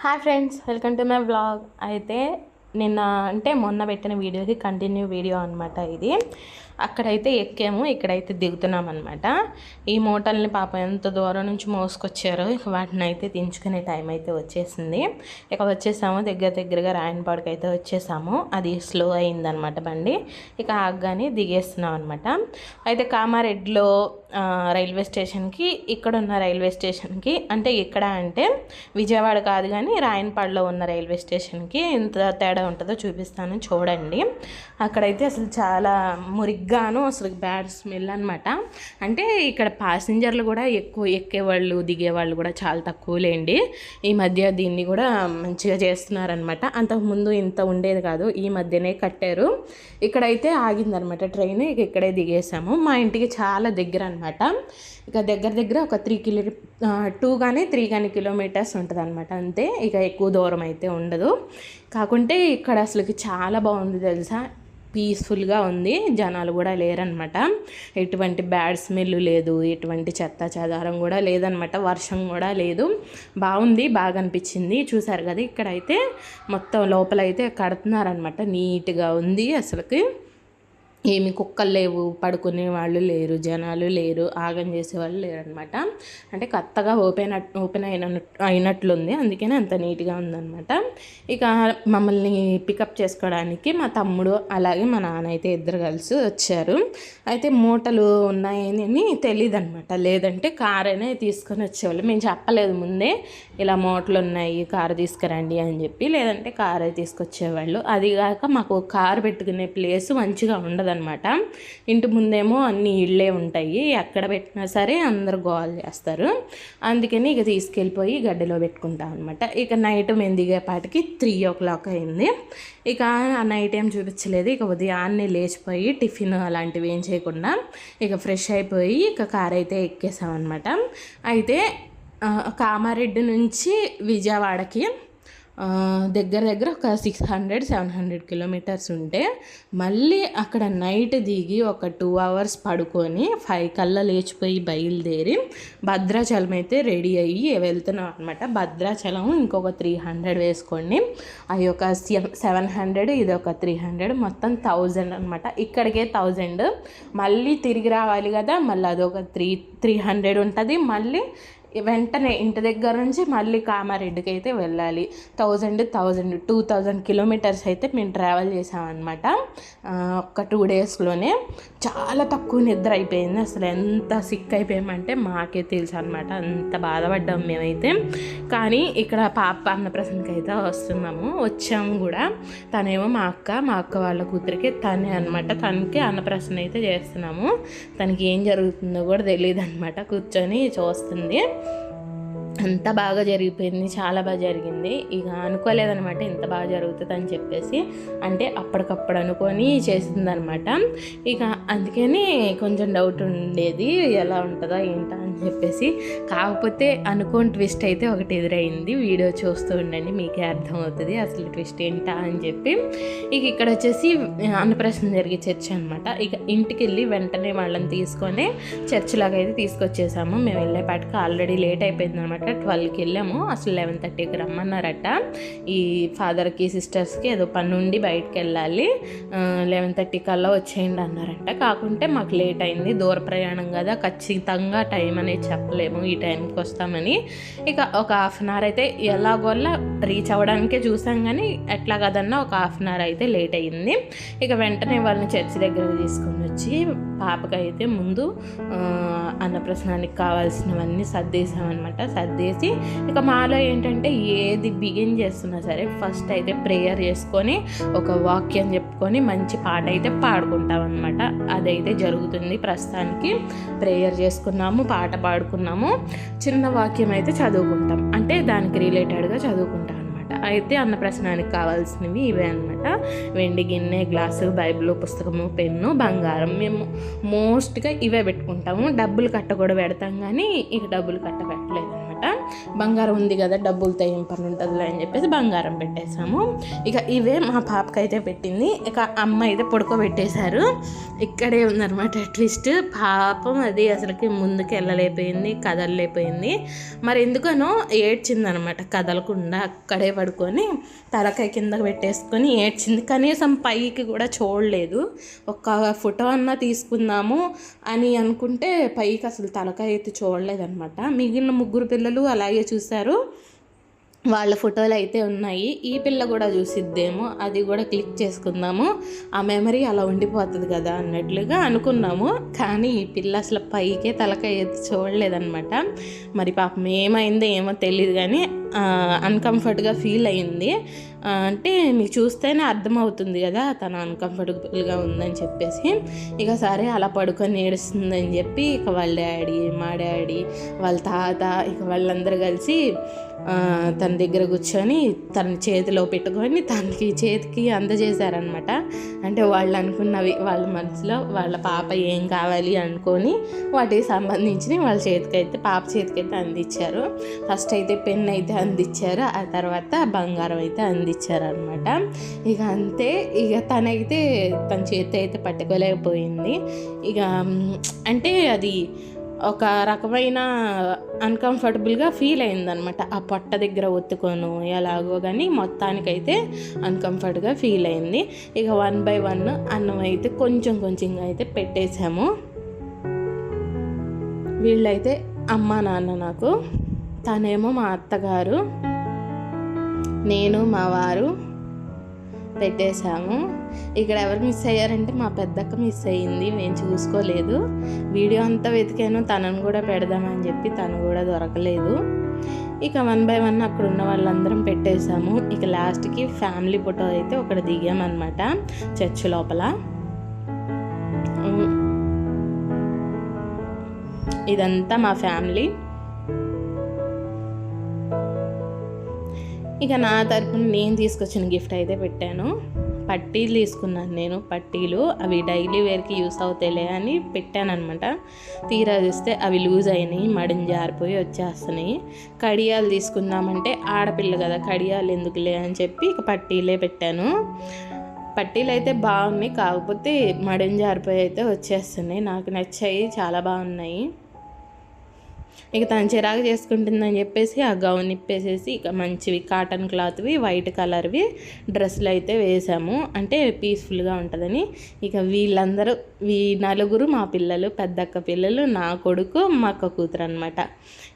Hi friends welcome to my vlog అయితే నిన్న అంటే మొన్న పెట్టిన వీడియోకి కంటిన్యూ వీడియో అనమాట ఇది. అక్కడైతే ఎక్కాము ఇక్కడైతే దిగుతున్నాం అనమాట ఈ మూటల్ని పాప ఎంత దూరం నుంచి మోసుకొచ్చారో ఇక వాటిని అయితే దించుకునే టైం అయితే వచ్చేసింది. ఇక వచ్చేసాము దగ్గర దగ్గరగా రాయనపాడుకు అయితే వచ్చేసాము. అది స్లో అయిందనమాట బండి. ఇక ఆగ్గానే దిగేస్తున్నాం అనమాట అయితే కామారెడ్డిలో రైల్వే స్టేషన్కి ఇక్కడ ఉన్న రైల్వే స్టేషన్కి అంటే ఇక్కడ అంటే విజయవాడ కాదు కానీ రాయనపాడులో ఉన్న రైల్వే స్టేషన్కి ఇంత తేడా ఉంటుందో చూపిస్తాను చూడండి. అక్కడైతే అసలు చాలా మురిగ్గాను అసలు బ్యాడ్ స్మెల్ అనమాట అంటే ఇక్కడ ప్యాసింజర్లు కూడా ఎక్కువ ఎక్కేవాళ్ళు దిగేవాళ్ళు కూడా చాలా తక్కువలేండి ఈ మధ్య దీన్ని కూడా మంచిగా చేస్తున్నారనమాట అంతకుముందు ఇంత ఉండేది కాదు ఈ మధ్యనే కట్టారు. ఇక్కడైతే ఆగిందనమాట ట్రైన్ ఇక ఇక్కడే దిగేసాము మా ఇంటికి చాలా దగ్గర అనమాట ఇక దగ్గర దగ్గర ఒక త్రీ కిలో టూ కానీ త్రీ కానీ కిలోమీటర్స్ ఉంటుంది అనమాట అంతే ఇక ఎక్కువ దూరం అయితే ఉండదు. కాకుంటే ఇక్కడ అసలుకి చాలా బాగుంది తెలుసా? పీస్ఫుల్గా ఉంది. జనాలు కూడా లేరనమాట. ఎటువంటి బ్యాడ్ స్మెల్ లేదు. ఎటువంటి చెత్త చెదారం కూడా లేదనమాట. వర్షం కూడా లేదు. బాగుంది. బాగా అనిపించింది. చూసారు కదా ఇక్కడైతే మొత్తం లోపలైతే కడుతున్నారనమాట. నీట్గా ఉంది అసలుకి. ఏమి కుక్కలు లేవు పడుకునే వాళ్ళు లేరు జనాలు లేరు ఆగం చేసే వాళ్ళు లేరు అనమాట అంటే కొత్తగా ఓపెన్ ఓపెన్ అయిన అయినట్లుంది. అందుకనే అంత నీట్గా ఉందన్నమాట. ఇక మమ్మల్ని పికప్ చేసుకోవడానికి మా తమ్ముడు అలాగే మా నాన్న అయితే ఇద్దరు కలిసి వచ్చారు. అయితే మూటలు ఉన్నాయని తెలియదు అనమాట లేదంటే కార్ తీసుకొని వచ్చేవాళ్ళు. మేము చెప్పలేదు ముందే ఇలా మూటలు ఉన్నాయి కారు తీసుకురండి అని చెప్పి. లేదంటే కారే తీసుకొచ్చేవాళ్ళు. అది కాక మాకు కారు పెట్టుకునే ప్లేస్ మంచిగా ఉండదు ఉండదన్నమాట. ఇంటి ముందేమో అన్ని ఇళ్ళే ఉంటాయి. ఎక్కడ పెట్టినా సరే అందరు గోల్ చేస్తారు. అందుకని ఇక తీసుకెళ్ళిపోయి గడ్డలో పెట్టుకుంటాం అనమాట ఇక నైట్ మేము దిగేపాటికి త్రీ ఓ క్లాక్ అయింది. ఇక ఆ నైట్ ఏం చూపించలేదు. ఇక ఉదయాన్నే లేచిపోయి టిఫిన్ అలాంటివి ఏం చేయకుండా ఇక ఫ్రెష్ అయిపోయి ఇక కార్ అయితే ఎక్కేసామన్నమాట అయితే కామారెడ్డి నుంచి విజయవాడకి దగ్గర దగ్గర ఒక six hundred seven hundred kilometres ఉంటే మళ్ళీ అక్కడ నైట్ దిగి ఒక టూ అవర్స్ పడుకొని ఫైవ్ కల్లా లేచిపోయి బయలుదేరి భద్రాచలం అయితే రెడీ అయ్యి వెళ్తున్నాం అనమాట భద్రాచలం ఇంకొక త్రీ హండ్రెడ్ వేసుకోండి. అవి ఒక సెవెన్ హండ్రెడ్ ఇది ఒక త్రీ హండ్రెడ్ మొత్తం థౌజండ్ అనమాట ఇక్కడికే థౌజండ్ మళ్ళీ తిరిగి రావాలి కదా మళ్ళీ అదొక త్రీ త్రీ హండ్రెడ్ ఉంటుంది. మళ్ళీ వెంటనే ఇంటి దగ్గర నుంచి మళ్ళీ కామారెడ్డికి అయితే వెళ్ళాలి. Thousand thousand two thousand kilometres అయితే మేము ట్రావెల్ చేసామన్నమాట ఒక టూ డేస్లోనే చాలా తక్కువ నిద్ర అయిపోయింది. అసలు ఎంత సిక్ అయిపోయామంటే మాకే తెలుసు అనమాట అంత బాధపడ్డాం మేమైతే. కానీ ఇక్కడ పాప అన్నప్రసన్నకి అయితే వస్తున్నాము. వచ్చాము కూడా. తనేమో మా అక్క మా అక్క వాళ్ళ కూతురికి తనే అనమాట తనకి అన్నప్రసన్న అయితే చేస్తున్నాము. తనకి ఏం జరుగుతుందో కూడా తెలియదు అనమాట కూర్చొని చూస్తుంది. అంత బాగా జరిగిపోయింది చాలా బాగా జరిగింది. ఇక అనుకోలేదనమాట ఇంత బాగా జరుగుతుంది అని చెప్పేసి. అంటే అప్పటికప్పుడు అనుకొని చేసిందనమాట ఇక అందుకని కొంచెం డౌట్ ఉండేది ఎలా ఉంటుందా ఏంటా అని చెప్పేసి. కాకపోతే అనుకోని ట్విస్ట్ అయితే ఒకటి ఎదురైంది. వీడియో చూస్తూ ఉండండి మీకే అర్థమవుతుంది అసలు ట్విస్ట్ ఏంటా అని చెప్పి. ఇక ఇక్కడ వచ్చేసి అన్నప్రసన్న జరిగే చర్చ్ అనమాట ఇక ఇంటికి వెళ్ళి వెంటనే వాళ్ళని తీసుకొని చర్చ్లాగా అయితే తీసుకొచ్చేసాము. మేము వెళ్ళేపాటికి ఆల్రెడీ లేట్ అయిపోయింది అనమాట ట్వెల్వ్కి వెళ్ళాము. అసలు లెవెన్ థర్టీకి రమ్మన్నారట. ఈ ఫాదర్కి సిస్టర్స్కి ఏదో పని ఉండి బయటకు వెళ్ళాలి. లెవెన్ థర్టీ కల్లా వచ్చేయండి అన్నారంట. కాకుంటే మాకు లేట్ అయింది. దూర ప్రయాణం కదా. ఖచ్చితంగా టైం అనేది చెప్పలేము ఈ టైంకి వస్తామని. ఇక ఒక హాఫ్ అన్ అవర్ అయితే ఎలాగోలా రీచ్ అవ్వడానికే చూసాం కానీ ఎట్లా కదన్నా ఒక హాఫ్ అన్ అవర్ అయితే లేట్ అయ్యింది. ఇక వెంటనే వాళ్ళని చర్చి దగ్గరకు తీసుకొని వచ్చి పాపకైతే ముందు అన్నప్రసనానికి కావాల్సినవన్నీ సర్దేశామన్నమాట. సర్దేసి ఇక మాలో ఏంటంటే ఏది బిగిన్ చేస్తున్నా సరే ఫస్ట్ అయితే ప్రేయర్ చేసుకొని ఒక వాక్యం చెప్పుకొని మంచి పాట అయితే పాడుకుంటాం అనమాట అదైతే జరుగుతుంది ప్రస్తుతానికి. ప్రేయర్ చేసుకున్నాము పాట పాడుకున్నాము. చిన్న వాక్యం అయితే చదువుకుంటాం. అంటే దానికి రిలేటెడ్గా చదువుకుంటాం అనమాట అయితే అన్నప్రసనానికి కావాల్సినవి ఇవే అనమాట వెండి గిన్నె గ్లాసు బైబిల్ పుస్తకము పెన్ను బంగారం. మేము మోస్ట్గా ఇవే పెట్టుకుంటాము. డబ్బులు కట్ట కూడా పెడతాం కానీ ఇక డబ్బులు కట్ట పెట్టలేదు బంగారం ఉంది కదా డబ్బులతో ఏం పని ఉంటుందిలే అని చెప్పేసి బంగారం పెట్టేసాము ఇక ఇవే మా పాపకైతే పెట్టింది. ఇక అమ్మ అయితే పడుకోబెట్టేశారు. ఇక్కడే ఉందన్నమాట ట్విస్ట్. పాపం అది అసలుకి ముందుకు వెళ్ళలేకపోయింది కదలలేకపోయింది మరి ఎందుకనో ఏడ్చిందనమాట కదలకుండా అక్కడే పడుకొని తలకాయ కిందకు పెట్టేసుకొని ఏడ్చింది. కనీసం పైకి కూడా చూడలేదు. ఒక ఫోటో అన్నా తీసుకుందాము అని అనుకుంటే పైకి అసలు తలకాయ అయితే చూడలేదనమాట మిగిలిన ముగ్గురు పిల్లలు అలాగే చూశారు. వాళ్ళ ఫోటోలు అయితే ఉన్నాయి. ఈ పిల్ల కూడా చూసిద్దేమో. అది కూడా క్లిక్ చేసుకుందాము. ఆ మెమరీ అలా ఉండిపోతుంది కదా అన్నట్లుగా అనుకున్నాము. కానీ ఈ పిల్ల అసలు పైకే తలకాయ చూడలేదనమాట మరి పాపం ఏమైందో ఏమో తెలియదు కానీ అన్కంఫర్ట్గా ఫీల్ అయింది. అంటే మీకు చూస్తేనే అర్థమవుతుంది కదా తను అన్కంఫర్టబుల్గా ఉందని చెప్పేసి. ఇక సరే అలా పడుకొని ఏడుస్తుందని చెప్పి ఇక వాళ్ళ డాడీ మా డాడీ వాళ్ళ తాత ఇక వాళ్ళందరూ కలిసి తన దగ్గర కూర్చొని తన చేతిలో పెట్టుకొని తనకి చేతికి అందజేశారనమాట అంటే వాళ్ళు అనుకున్నవి వాళ్ళ మనసులో వాళ్ళ పాప ఏం కావాలి అనుకొని వాటికి సంబంధించి వాళ్ళ చేతికి అయితే పాప చేతికి అయితే అందించారు. ఫస్ట్ అయితే పెన్ అయితే అందించారు ఆ తర్వాత బంగారం అయితే అందించారు అనమాట ఇక అంతే ఇక తనైతే తన చేతి అయితే పట్టుకోలేకపోయింది. ఇక అంటే అది ఒక రకమైన అన్కంఫర్టబుల్గా ఫీల్ అయిందనమాట ఆ పొట్ట దగ్గర ఒత్తుకోను ఎలాగో కానీ మొత్తానికైతే అన్కంఫర్ట్గా ఫీల్ అయింది. ఇక వన్ బై వన్ అన్నం అయితే కొంచెం కొంచెంగా అయితే పెట్టేశాము. వీళ్ళైతే అమ్మ నాన్న నాకు. తనేమో మా అత్తగారు. నేను మా వారు. పెట్టేశాము. ఇక్కడ ఎవరు మిస్ అయ్యారంటే మా పెద్దక్క మిస్ అయ్యింది. మేము చూసుకోలేదు. వీడియో అంతా వెతికాను. తనను కూడా పెడదామని చెప్పి తను కూడా దొరకలేదు. ఇక వన్ బై వన్ అక్కడ ఉన్న వాళ్ళందరం పెట్టేశాము. ఇక లాస్ట్కి ఫ్యామిలీ ఫోటో అయితే ఒకటి దిగామన్నమాట చర్చ్ లోపల. ఇదంతా మా ఫ్యామిలీ ఇక నా తరపున నేను తీసుకొచ్చిన గిఫ్ట్ అయితే పెట్టాను. పట్టీలు తీసుకున్నాను నేను పట్టీలు. అవి డైలీ వేర్కి యూస్ అవుతాయిలే అని పెట్టాను అనమాట తీరా చూస్తే అవి లూజ్ అయినాయి మడిని జారిపోయి వచ్చేస్తున్నాయి. కడియాలు తీసుకుందామంటే ఆడపిల్ల కదా కడియాలు ఎందుకులే అని చెప్పి ఇక పట్టీలే పెట్టాను. పట్టీలు అయితే బాగున్నాయి కాకపోతే మడిని జారిపోయి అయితే వచ్చేస్తున్నాయి. నాకు నచ్చాయి చాలా బాగున్నాయి. ఇక తను చిరాకు చేసుకుంటుందని చెప్పేసి ఆ గౌన్ ఇప్పేసేసి ఇక మంచివి కాటన్ క్లాత్వి వైట్ కలర్వి డ్రెస్సులు అయితే వేసాము. అంటే పీస్ఫుల్గా ఉంటుందని. ఇక వీళ్ళందరూ వీ నలుగురు మా పిల్లలు పెద్దక్క పిల్లలు నా కొడుకు మా అక్క కూతురు అనమాట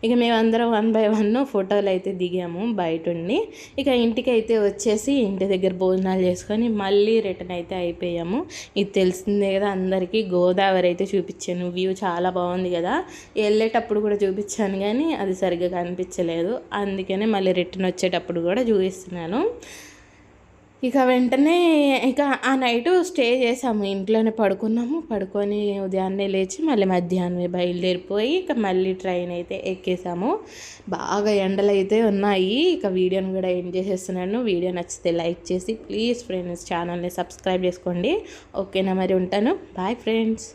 ఇక మేమందరం వన్ బై వన్ ఫోటోలు అయితే దిగాము బయట ఉండి ఇక ఇంటికి అయితే వచ్చేసి ఇంటి దగ్గర భోజనాలు చేసుకొని మళ్ళీ రిటర్న్ అయితే అయిపోయాము. ఇది తెలిసిందే కదా అందరికీ గోదావరి అయితే చూపించాను. వ్యూ చాలా బాగుంది కదా. వెళ్ళేటప్పుడు కూడా చూపించాను కానీ అది సరిగ్గా కనిపించలేదు. అందుకనే మళ్ళీ రిటర్న్ వచ్చేటప్పుడు కూడా చూపిస్తున్నాను. ఇక వెంటనే ఇక ఆ నైట్ స్టే చేసాము ఇంట్లోనే పడుకున్నాము. పడుకొని ఉదయాన్నే లేచి మళ్ళీ మధ్యాహ్నమే బయలుదేరిపోయి ఇక మళ్ళీ ట్రైన్ అయితే ఎక్కేసాము. బాగా ఎండలు అయితే ఉన్నాయి. ఇక వీడియోని కూడా ఏం చేసేస్తున్నాను. వీడియో నచ్చితే లైక్ చేసి ప్లీజ్ ఫ్రెండ్స్ ఛానల్ని సబ్స్క్రైబ్ చేసుకోండి. ఓకేనా మరి ఉంటాను. Bye friends.